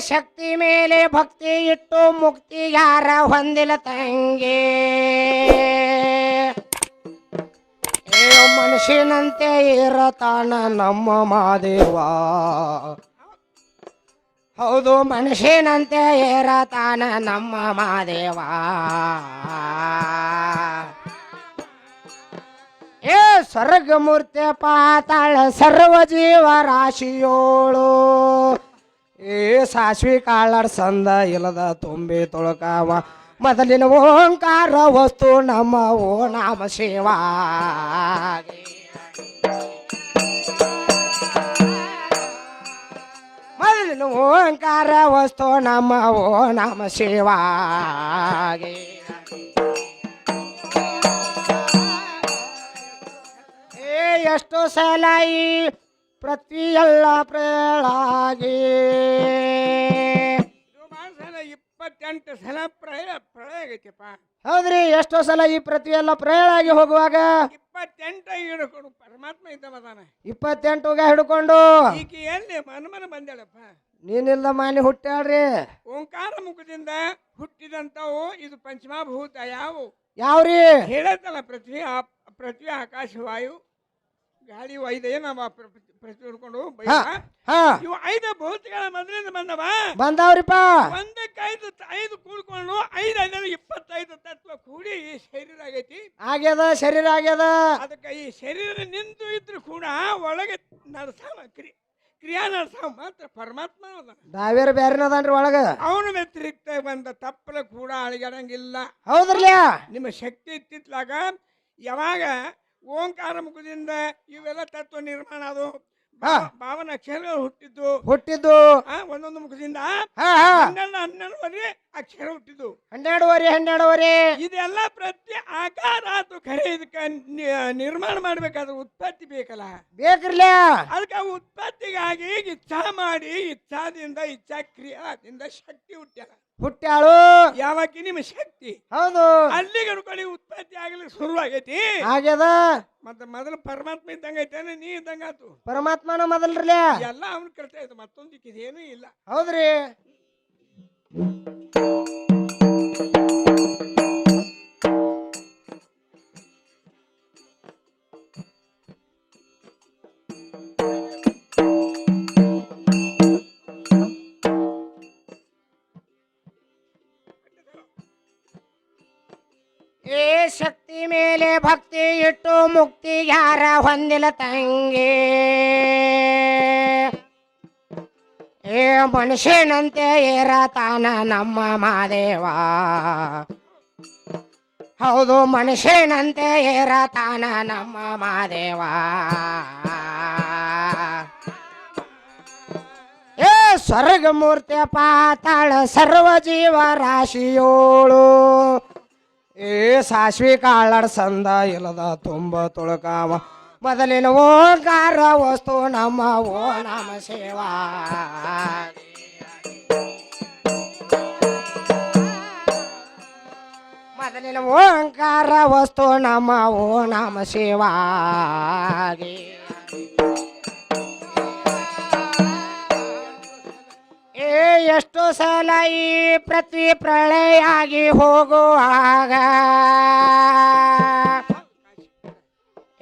ಶಕ್ತಿ ಮೇಲೆ ಭಕ್ತಿ ಇಟ್ಟು ಮುಕ್ತಿ ಯಾರ ಹೊಂದಿಲ್ಲ ತಂಗಿ? ಮನುಷ್ಯನಂತೆ ಇರತಾನ ನಮ್ಮ ಮಾದೇವ ಹೌದು, ಮನುಷ್ಯನಂತೆ ಇರತಾನ ನಮ್ಮ ಮಾದೇವ ಏ ಸ್ವರ್ಗ ಮೂರ್ತಿ ಪಾತಾಳ ಸರ್ವ ಜೀವ ರಾಶಿಯೋಳು. ಏ ಸಾಸ್ವಿ ಕಾಳರ್ ಸಂದ ಇಲ್ಲದ ತುಂಬಿ ತೊಳಕಾವ. ಮೊದಲಿನ ಓಂಕಾರ ವಸ್ತು ನಮ್ಮ ಓ ನಾಮ ಶಿವ ಮೊದಲಿನ ಓಂಕಾರ ವಸ್ತು ನಮ್ಮ ಓ ನಾಮ ಸೇವಾ. ಏ ಎಷ್ಟು ಸಲ ಈ ಪ್ರತಿಯೆಲ್ಲ ಪ್ರೇಳಾಗಿ ಸಲ ಇಪ್ಪತ್ತೆಂಟು ಸಲ ಪ್ರಯ ಪ್ರಳಯ ಆಗೈತಿಪ್ಪ ಹೌದ್ರಿ ಎಷ್ಟೋ ಸಲ ಈ ಪ್ರತಿಯೆಲ್ಲ ಪ್ರೇಳಾಗಿ ಹೋಗುವಾಗ ಇಪ್ಪತ್ತೆಂಟ ಹಿಡ್ಕೊಂಡು ಪರಮಾತ್ಮ ಇದ್ದವದಾನ ಇಪ್ಪತ್ತೆಂಟುಗ ಹಿಡ್ಕೊಂಡು. ಈಗ ಎಲ್ಲಿ ಮನಮನ ಬಂದೇಳಪ್ಪ? ನೀನಿಲ್ಲ ಮಾನಿ ಹುಟ್ಟಾಳ್ರಿ ಓಂಕಾರ ಮುಖದಿಂದ ಹುಟ್ಟಿದಂತವು ಇದು ಪಂಚಮಾಭೂತ ಯಾವು? ಯಾವ್ರಿ? ಹೇಳತ್ತಲ್ಲ ಪೃಥ್ವಿ ಆ- ಪೃಥ್ವಿ ಆಕಾಶ ವಾಯು ಗಾಳಿ ಐದೇ ನಮ್ಮ ಪ್ರ- ಪೃಥ್ವಿ ಹಿಡ್ಕೊಂಡು ಬೈ- ಹಾ ಇವು ಐದು ಭೂತಗಳ ಮೊದಲಿಂದ ಬಂದವ. ಬಂದಾವ್ರಿಪ್ಪ. ಒಂದಕ್ಕೆ ಐದು ಐದು ಕೂಡ್ಕೊಂಡು ಐದು ಐದು ಇಪ್ಪತ್ತೈದು ತತ್ವ ಕೂಡಿ ಈ ಶರೀರ ಆಗೈತಿ. ಆಗ್ಯದ ಶರೀರ ಆಗ್ಯದ. ಅದಕ್ಕೆ ಈ ಶರೀರ ನಿಂತು ಇದ್ರು ಕೂಡ ಒಳಗೆ ನಡ್ಸಾವ ಕ್ರಿ ಕ್ರಿಯಾ ನಡ್ಸಾವ ಮಾತ್ರ ಪರಮಾತ್ಮ ಅದ ದಾವೇರ್ ಬ್ಯಾರಿನದನ್ರಿ ಒಳಗ? ಅವನ ವ್ಯತಿರಿಕ್ತ ಬಂದ ತಪ್ಪಲ ಕೂಡ ಅಳಿಗಾಡಂಗಿಲ್ಲ ಹೌದ್ರಲ್ಯ? ನಿಮ್ಮ ಶಕ್ತಿ ಇತ್ತಿತ್ಲಾಗ ಯಾವಾಗ ಓಂಕಾರ ಮುಖದಿಂದ ಇವೆಲ್ಲ ತತ್ವ ನಿರ್ಮಾಣ ಅದು. ಹಾ. ಭಾವನ ಅಕ್ಷರಗಳು ಹುಟ್ಟಿದ್ದು. ಹುಟ್ಟಿದ್ದು. ಆ, ಒಂದೊಂದು ಮುಖದಿಂದ ಹಾ ಹಾ. ಹನ್ನೆರಡು ಹನ್ನೆರಡುವರೆ ಅಕ್ಷರ ಹುಟ್ಟಿದ್ದು. ಹನ್ನೆರಡುವರೆ ಹನ್ನೆರಡುವರೆ. ಇದೆಲ್ಲ ಪ್ರತಿ ಆಕಾರ ಆತು ಖರೆ ಇದಕ್ಕೆ. ನಿರ್ಮಾಣ ಮಾಡ್ಬೇಕಾದ್ರೆ ಉತ್ಪತ್ತಿ ಬೇಕಲ್ಲ? ಬೇಕಿರ್ಲ. ಅದಕ್ಕೆ ಉತ್ಪತ್ತಿಗಾಗಿ ಇಚ್ಛಾ ಮಾಡಿ ಇಚ್ಛಾದಿಂದ ಇಚ್ಛಾ ಕ್ರಿಯಾದಿಂದ ಶಕ್ತಿ ಹುಟ್ಟ್ಯಾಳ ಹುಟ್ಟ್ಯಾಳು. ಯಾವಾಗ ನಿಮ್ಮ ಶಕ್ತಿ? ಹೌದು. ಅಲ್ಲಿಗೆ ಅನ್ಕೊಳ್ಳಿ ಉತ್ಪತ್ತಿ ಆಗ್ಲಿಕ್ಕೆ ಶುರುವಾಗೈತಿ. ಆಗ್ಯದ. ಮತ್ತೆ ಮೊದಲು ಪರಮಾತ್ಮ ಇದ್ದಂಗ ಐತೇನೆ ನೀ ಇದ್ದಂಗ ಆತು. ಪರಮಾತ್ಮನ ಮೊದಲ್ರಲ್ಲ ಎಲ್ಲ ಅವನ ಕರ್ತ ಆಯ್ತು ಮತ್ತೊಂದಕ್ಕೆ ಇದೇನೂ ಇಲ್ಲ. ಹೌದ್ರಿ. ಯಾರ ಹೊಂದಿಲ್ಲ ತಂಗಿ. ಏ ಮನುಷ್ಯನಂತೆ ಇರತಾನ ನಮ್ಮ ಮಾದೇವ ಹೌದು, ಮನುಷ್ಯನಂತೆ ಇರತಾನ ನಮ್ಮ ಮಾದೇವ ಏ ಸ್ವರ್ಗ ಮೂರ್ತಿ ಪಾತಾಳ ಸರ್ವ ಜೀವ ರಾಶಿಯೋಳು. ಏ ಸಾಸ್ವಿ ಕಾಳಡ್ ಸಂದ ಇಲ್ಲದ ತುಂಬ ತುಳಕಾವ. ಮೊದಲಿನ ಓಂಕಾರ ವಸ್ತು ನಮ್ಮ ಓ ನಮ ಸೇವಾ ಮೊದಲಿನ ಓಂಕಾರ ವಸ್ತು ನಮ್ಮ ಓ ನಮ ಸೇವಾ ಏ, ಎಷ್ಟು ಸಲ ಈ ಪೃಥ್ವಿ ಪ್ರಳಯಾಗಿ ಹೋಗುವಾಗ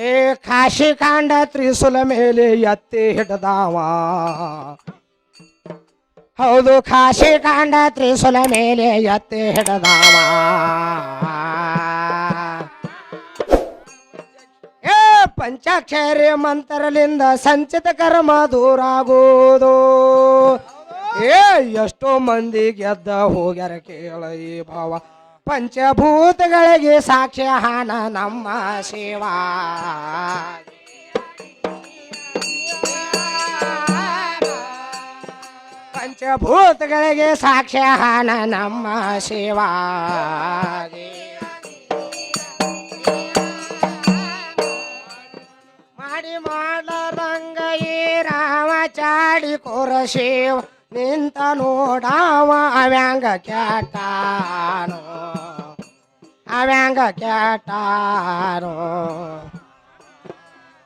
ಏ ಕಾಶಿ ಕಾಂಡ ತ್ರಿಸುಲ ಮೇಲೆ ಎತ್ತಿ ಹಿಡ್ದಾವ. ಹೌದು, ಕಾಶಿ ಕಾಂಡ ತ್ರಿಸುಲ ಮೇಲೆ ಎತ್ತಿ ಹಿಡ್ದಾವ. ಏ ಪಂಚಾಕ್ಷರಿ ಮಂತ್ರಲಿಂದ ಸಂಚಿತ ಕರ್ಮ ದೂರಾಗುವುದು. ಏ, ಎಷ್ಟೋ ಮಂದಿ ಗೆದ್ದ ಹೋಗ್ಯಾರ ಕೇಳ ಈ ಭಾವ. ಪಂಚಭೂತಗಳಿಗೆ ಸಾಕ್ಷ್ಯ ಹಾನ ನಮ್ಮ ಶಿವಾ. ಪಂಚಭೂತಗಳಿಗೆ ಸಾಕ್ಷ್ಯ ಹಾನ ನಮ್ಮ ಶಿವ. ಮಾಡಿ ಮಾಡರಂಗ ಈ ರಾಮ ಚಾಡಿ ಕೋರ ಶಿವ, ನಿಂತ ನೋಡಾವ ಅವ್ಯಾಂಗ ಕ್ಯಾಟಾನೋ ಅವಂಗ ಕೇಟಾರು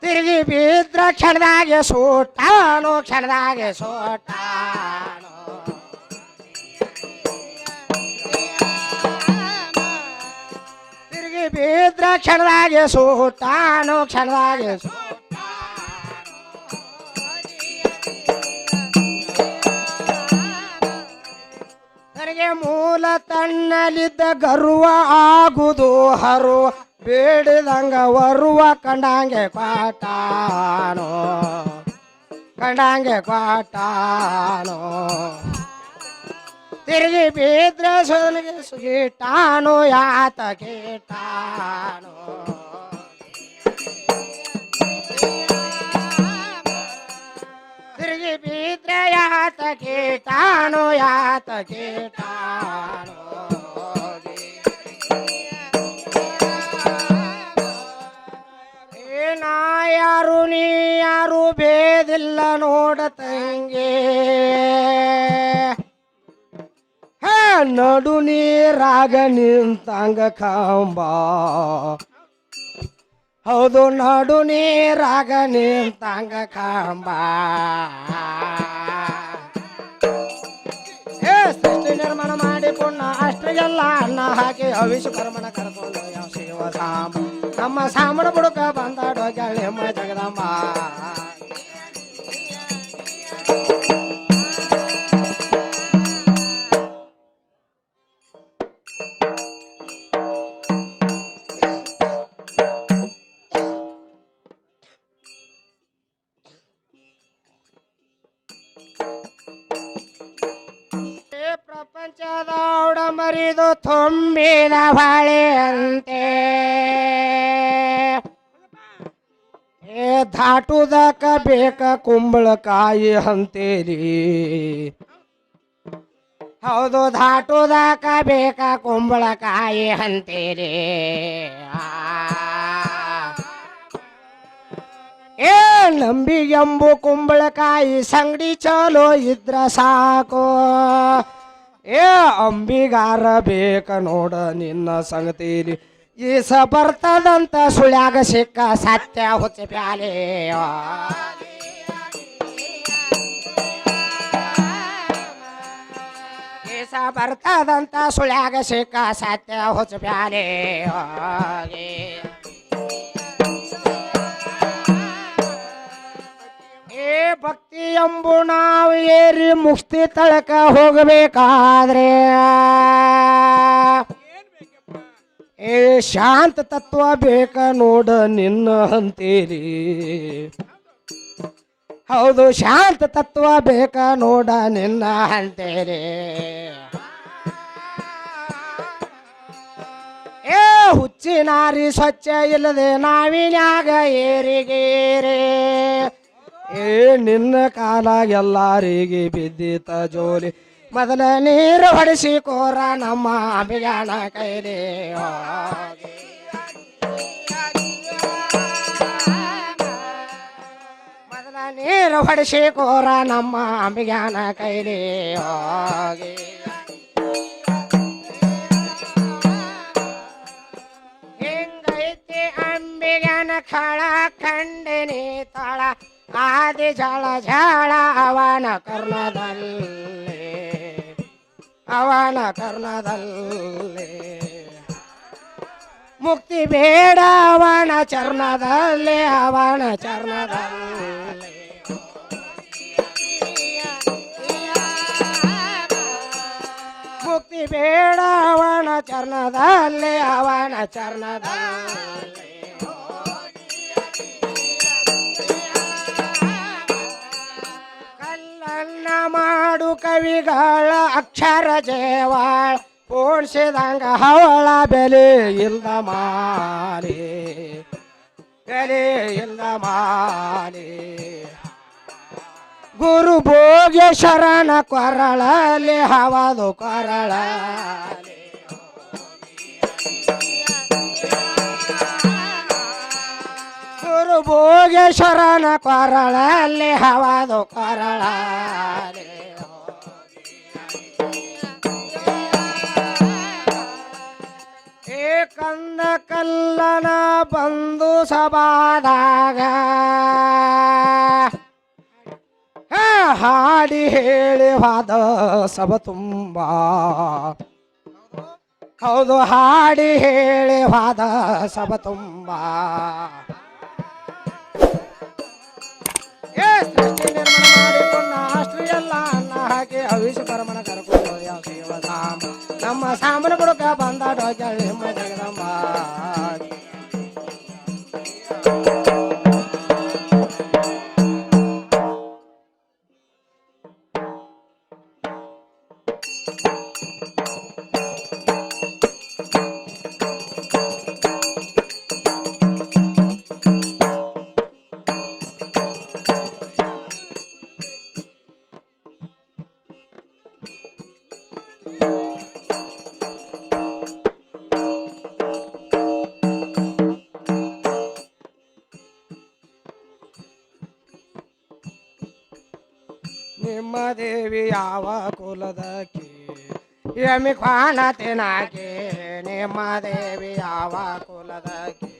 ತಿರುಗಿ ಬಿದ್ರ ಕ್ಷಣದಾಗೆ ಸೂಟಾನು ಕ್ಷಣದಾಗೆ ಸೂಟಾನು. ತಿರುಗಿ ಬಿದ್ರ ಕ್ಷಣದಾಗೆ ಸೂಟಾನು ಕ್ಷಣದಾಗೆ ಸೂ ನನಗೆ ಮೂಲ ತಣ್ಣಲಿದ್ದ ಗರ್ವ ಆಗುದು ಹರು ಬೇಡಿದಂಗ ವರುವ ಕಂಡಂಗೆ ಪಾಟಾನೋ ಕಂಡಂಗೆ ಪಾಟಾನೋ ತಿರುಗಿ ಬಿದ್ರ ಸುಗಿಟಾನು, ಯಾತ ಕೀಟಾನು ತಿರುಗಿ ಬಿದ್ರ ಯಾತ ಕೀಟಾನು ಯಾತ ಕೀಟಾನು ಏ ನಾ ಯಾರು ನೀ ಯಾರು ಭೇದಿಲ್ಲ ನೋಡ ಹೇ, ನಡು ನೀರಾಗ ನಿಂತಂಗ ಕಾಂಬ. ಹೌದು ನಡು ನೀರಾಗ ನಿಂತಂಗ ಕಾಂಬ. ಸೃಷ್ಟಿ ನಿರ್ಮಾಣ ಮಾಡಿ ಪುಣ್ಣ ಅಣ್ಣ ಹಾಕಿ ಹವಿಷ ಕರ್ಮನ ಕರ್ಕೊಂಡು ಯಾವ ಶಿವ ಸಾಮ ನಮ್ಮ ಸಾಮನ ಬುಡುಕ ಬಂದಾಡೋ ಜಗದಮ್ಮ ತುಂಬಿದ ಹೊಳೆಯಂತೆ ಏ ದಾಟುದಕ ಬೇಕ ಕುಂಬಳಕಾಯಿ ಅಂತೇರಿ ಹೌದು ದಾಟುದಕ ಬೇಕ ಕುಂಬಳಕಾಯಿ ಅಂತೇರಿ. ಏ ನಂಬಿ ಎಂಬು ಕುಂಬಳಕಾಯಿ ಸಂಗಡಿ ಚಲೋ ಇದ್ರ ಸಾಕು. ಏ ಅಂಬಿಗಾರ ಬೇಕ ನೋಡ ನಿನ್ನ ಸಂಗತಿಲಿ. ಈಸ ಬರ್ತದಂತ ಸುಳ್ಯಾಗ ಸಿಕ್ಕ ಸತ್ಯ ಹುಚ್ಚ ಪ್ಯಾಲೆ ಈಸ ಬರ್ತದಂತ ಸುಳ್ಯಾಗ ಸಿಕ್ಕ ಸತ್ಯ ಹುಚ್ಚ ಪ್ಯಾಲೆ ಭಕ್ತಿ ಎಂಬು ನಾವು ಏರಿ ಮುಕ್ತಿ ತಳಕ ಹೋಗಬೇಕಾದ್ರೆ. ಏ ಶಾಂತ ತತ್ವ ಬೇಕ ನೋಡ ನಿನ್ನ ಅಂತೀರಿ. ಹೌದು, ಶಾಂತ ತತ್ವ ಬೇಕ ನೋಡ ನಿನ್ನ ಅಂತೀರಿ. ಏ ಹುಚ್ಚಿನಾರಿ ಸ್ವಚ್ಛ ಇಲ್ಲದೆ ನಾವಿನಾಗ ಏರಿಗೇರೆ. ಏ, ನಿನ್ನ ಕಾಲಾಗ ಎಲ್ಲಾರಿಗೆ ಬಿದ್ದಿತ ಜೋಲಿ. ಮೊದಲ ನೀರು ಹೊಡಿಸಿ ಕೋರ ನಮ್ಮ ಅಭಿಯಾನ ಕೈಲಿ. ಹೋಗಿ. ಮೊದಲ ನೀರು ಹೊಡಿಸಿ ಕೋರ ನಮ್ಮ ಅಭಿಯಾನ ಕೈಲಿ. ಹೋಗಿ ಹಿಂಗೈತಿ ಅಂಬಿಗನ ಖಳ ಖಂಡಿನಿ ತಳ. ಆದಿ ಜಳ ಝಳ ಅವನ ಕರ್ಣದಲ್ಲಿ ಅವನ ಕರ್ಣದಲ್ಲಿ. ಮುಕ್ತಿ ಬೇಡ ಅವನ ಚರ್ಣದಲ್ಲಿ ಅವನ ಚರ್ಣದಲ್ಲಿ. ಮುಕ್ತಿ ಬೇಡ ಅವನ ಚರ್ಣದಲ್ಲಿ ಅವನ ಚರ್ಣದಲ್ಲಿ. ಕವಿಗಳ ಅಕ್ಷರ ಜೇವಾಳ ಓಡಿಸಿದಂಗ ಹವಳ ಬೆಲೆ ಇಲ್ದ ಮಾರಿ ಬೆಲೆ ಇಲ್ದ ಮಾಲಿ. ಗುರು ಭೋಗೇಶ್ವರನ ಕೊರಳಲ್ಲಿ ಹವದು ಕೊರಳ ಗುರು ಭೋಗೇಶ್ವರನ ಕೊರಳಲ್ಲಿ ಹವದು ಕೊರಳಲ್ಲಿ. ಕಂದ ಕಲ್ಲನ ಬಂದು ಸಬಾದಾಗ ಹಾಡಿ ಹೇಳಿ ವಾದ ಸಭ ತುಂಬ. ಹೌದು, ಹಾಡಿ ಹೇಳಿ ವಾದ ಸಭ ತುಂಬ. ಏ, ಸೃಷ್ಟಿ ನಿರ್ಮಾಣ ಮಾಡಿಕೊಂಡ ಅಷ್ಟು ಎಲ್ಲ ಹಾಕಿ ಅವಿಷ ಪರಮನ ಕರ್ಕೊಂಡು ನಮ್ಮ ಸಾಮನ ಬುಡಕ ಬಂದ ಡೋಜ ಜಗದಂಬ ಕ್ವಾಣ ತಿನ್ನಾಕೆ ನಿಮ್ಮ ದೇವಿ ಯಾವ ಕುಲದಕ್ಕೆ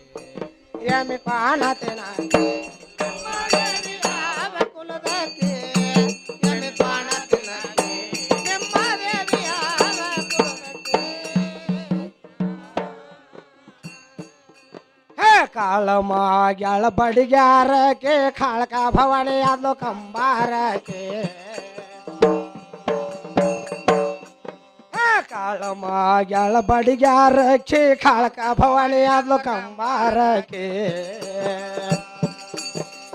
ಹೇ ಕಾಳಮ್ಮ ಗ್ಯಾಳ ಬಡಿಗ್ಯಾರಕ್ಕೆ ಕಾಳಕ ಭವಾನಿ ಆದ್ಲು ಕಂಬಾರಕ್ಕೆ ಹೇ ಕಾಳಮ್ಮ ಗ್ಯಾಳ ಬಡಿಗ್ಯಾರಕ್ಕೆ ಕಾಳಕ ಭವಾನಿ ಆದ್ಲು ಕಂಬಾರಕ್ಕೆ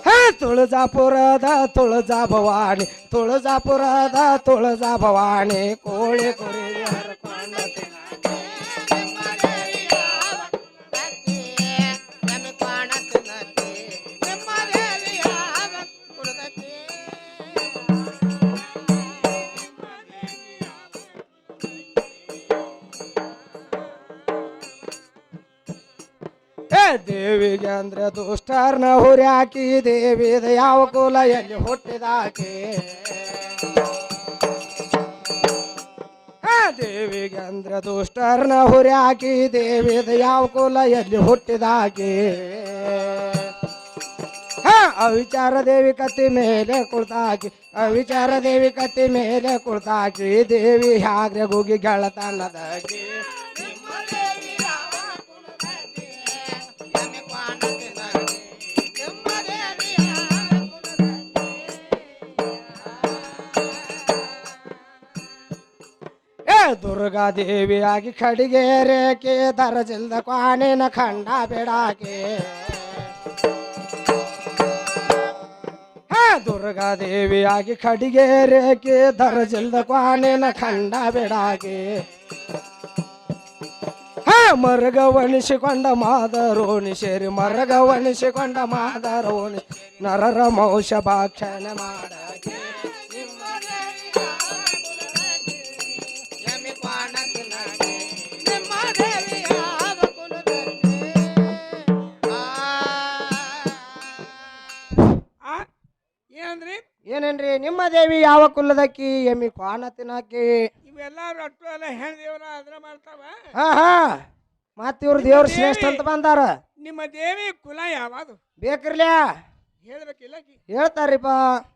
ಹೇ ತುಳಜಾಪುರದ ತುಳಜಾ ಭವಾನಿ ತುಳಜಾಪುರದ ತುಳಜಾ ಭವಾನಿ ಕೋಳಿ ಕುರಿ ಅಂದ್ರೆ ದುಷ್ಟರ್ನ ಹುರಿ ಹಾಕಿ ದೇವಿದ ಯಾವ ಕುಲ ಎಲ್ಲಿ ಹುಟ್ಟಿದಾಕೆ ದೇವಿಗೆ ಅಂದ್ರೆ ದುಷ್ಟರ್ನ ಹುರಿ ಹಾಕಿ ದೇವಿದ ಯಾವ ಕುಲ ಎಲ್ಲಿ ಹುಟ್ಟಿದಾಕೆ ಅವಿಚಾರ ದೇವಿ ಕತ್ತಿ ಮೇಲೆ ಕುಳ್ತಾಕಿ, ಅವಿಚಾರ ದೇವಿ ಕತ್ತಿ ಮೇಲೆ ಕುಳ್ತಾಕಿ, ದೇವಿ ಹ್ಯಾಗ್ರೆ ಹೋಗಿ ಗೆಳತನದಾಗಿ ಕುಲದಾಗಿ? ಕಡಿಗೆ ರೇಖೆ ದರಜಿಲ್ದ ಕ್ವಾನಿನ ಖಂಡ ಬಿಡಾಕೆ ಹಾ ದುರ್ಗಾ ದೇವಿಯಾಗಿ ಖಡಿಗೆ ರೇಖೆ ದರಜಿಲ್ದ ಕ್ವಾನಿನ ಖಂಡ ಬಿಡಾಕೆ ಮರಗವಣಿಸಿಕೊಂಡ ಮಾದರೋಣಿ ಸೇರಿ ಮರಗವಣಿಸಿಕೊಂಡ ಮಾದರೋಣಿ ನರರ ಮೌಷ ಭಾಕ್ಷಣ ಮಾಡಾಕೆ ಯಾವ ಕುಲದಕ್ಕಿ ಎಮ್ಮಿ ಕ್ವಾನ ತಿನ್ನಾಕಿ ಇವೆಲ್ಲಾರು ಅಟ್ಟು ಎಲ್ಲ ಹೆಣ್ ದೇವ್ರ ಅದ್ರ ಮಾಡ್ತಾವ. ಹಾ ಹಾ. ಮತ್ತ ಇವ್ರ ದೇವ್ರ ಶ್ರೇಷ್ಠ ಅಂತ ಬಂದಾರ. ನಿಮ್ಮ ದೇವಿ ಕುಲ ಯಾವುದು? ಬೇಕ್ರಲ್ಯಾ? ಹೇಳ್ಬೇಕಿಲ್ಲ. ಹೇಳ್ತಾರಿಪ್ಪ.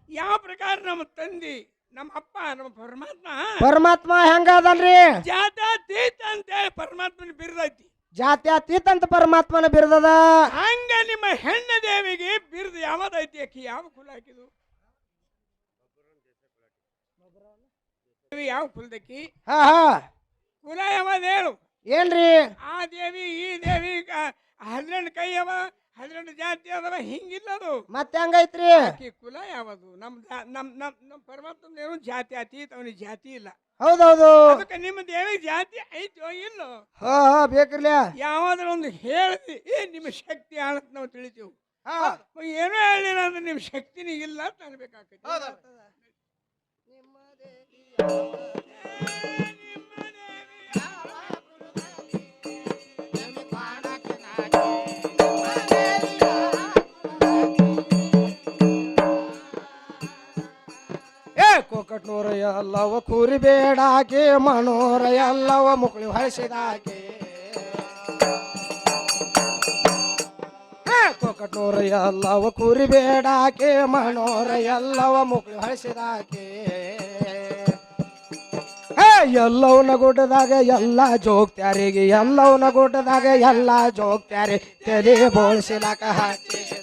ಯಾವ ಪ್ರಕಾರ ನಮ್ಮ ತಂದಿ ನಮ್ಮ ಅಪ್ಪ ನಮ್ಮ ಪರಮಾತ್ಮ? ಪರಮಾತ್ಮ ಹೆಂಗ ಅದಲ್ರಿ? ಅಂತ ಹೇಳಿ ಪರಮಾತ್ಮನ ಬಿರ್ದೈತಿ. ಜಾತ್ಯತೀತ ಅಂತ ಪರಮಾತ್ಮನ ಬಿರ್ದದ? ಹಂಗ ನಿಮ್ಮ ಹೆಣ್ಣ ದೇವಿಗೆ ಬಿರ್ದು ಯಾವ್ದೈತಿ ಅಕ್ಕಿ ಯಾವ ಕುಲ ಹಾಕಿದು ದೇವಿ ಯಾವ ಕುಲದಕ್ಕಿ? ಹಾ ಹಾ. ಕುಲ ಯಾವ ಹೇಳು ಏನ್ರಿ? ಆ ದೇವಿ ಈ ದೇವಿ ಹನ್ನೆರಡು ಕೈ ಅವ ಹನ್ನೆರಡು ಜಾತಿ ಅದವ ಹಿಂಗಿಲ್ಲ ಅದು ಮತ್ತೆ ಹಂಗೈತ್ರಿ? ಆಕಿ ಕುಲ ಯಾವದು? ನಮ್ ಜಾ- ನಮ್ ನಮ್ ನಮ್ ಪರಮಾತ್ಮ ಏನು ಜಾತಿ ಅತೀತ ಅವನಿಗೆ ಜಾತಿ ಇಲ್ಲ. ಹೌದೌದು. ಅದಕ್ಕೆ ನಿಮ್ಮ ದೇವಿ ಜಾತಿ ಐತೋ ಇಲ್ಲೋ? ಹಾ ಹಾ ಬೇಕ್ರಲ್ಯಾ. ಯಾವಾದ್ರೂ ಒಂದು ಹೇಳಿದ್ವಿ ಏ ನಿಮ್ಮ ಶಕ್ತಿ ಅಂತ ನಾವು ತಿಳಿತೀವಿ. ಹಾ. ಏನೋ ಹೇಳಿಲ್ಲ ಅಂದ್ರೆ ನಿಮ್ಮ ಶಕ್ತಿನೇ ಇಲ್ಲ ಅಂತ ಅನ್ಬೇಕಾಗ್ತೈತಿ ಎಲ್ಲವ ಕೂರಿ ಬೇಡಾಕೆ ಮನೋರ ಎಲ್ಲವ ಮುಕ್ಳಿ ಹೊಳಿಸಿದಾಕೆ. ಕೋಕಟ್ನೂರ ಎಲ್ಲವ ಕೂರಿ ಬೇಡಾಕೆ ಮನೋರ ಎಲ್ಲವ ಮುಕ್ಳಿ ಹೊಳಿಸಿದಾಕೆ. ಎಲ್ಲವನ ಗುಡ್ಡದಾಗ ಎಲ್ಲ ಜೋಗ್ತ್ಯಾರಿಗೆ ಎಲ್ಲವನ ಗುಡ್ಡದಾಗ ಎಲ್ಲ ಜೋಗ್ತ್ಯಾರಿ ತೆರೆ ಬೋಳ್ಸಿಲಾಕ ಹಚ್ಚಿದ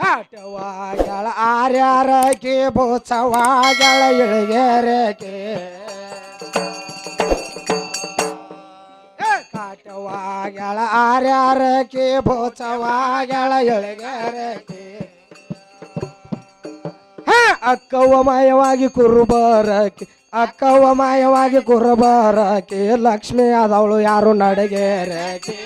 ಕಾಟವಾಗಳ ಆರ್ಯಾರಕ್ಕೆ ಬೋತ್ಸವಾಗಳ ಇಳಿಗೆರಕ್ಕೆ ಕಾಟವಾಗಳ ಆರ್ಯಾರಕ್ಕೆ ಬೋತ್ಸವಾಗಳ ಇಳಿಗೆರಕ್ಕೆ ಅಕ್ಕವ ಅಕ್ಕವ್ವ ಮಾಯವಾಗಿ ಕುರುಬರಕ್ಕೆ ಅಕ್ಕವ್ವ ಮಾಯವಾಗಿ ಕುರುಬರಕ್ಕೆ ಲಕ್ಷ್ಮಿ ಆದವಳು ಯಾರು ನಡಗೆರಕ್ಕೆ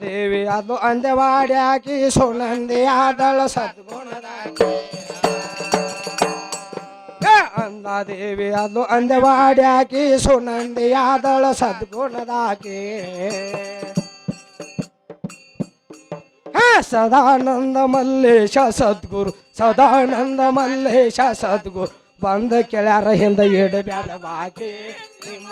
ದೇವಿ, ಅದು ಅಂದೆವಾಡಿ ಹಾಕಿ ಸುನಂದಿ ಆದಳ ಸದ್ಗುಣದಾಕಿ. ಅಂದ ದೇವಿ, ಅದು ಅಂದವಾಡ್ಯಾಕಿ ಸುನಂದಿ ಆದಳ ಸದ್ಗುಣದಾಕಿ. ಸದಾನಂದ ಮಲ್ಲೇಶ ಸದ್ಗುರು, ಸದಾನಂದ ಮಲ್ಲೇಶ ಸದ್ಗುರು, ಬಂದ ಕೆಳ್ಯಾರ ಹಿಂದ ಇಡಬ್ಯಾಡ ಬಾಕಿ. ನಿಮ್ಮ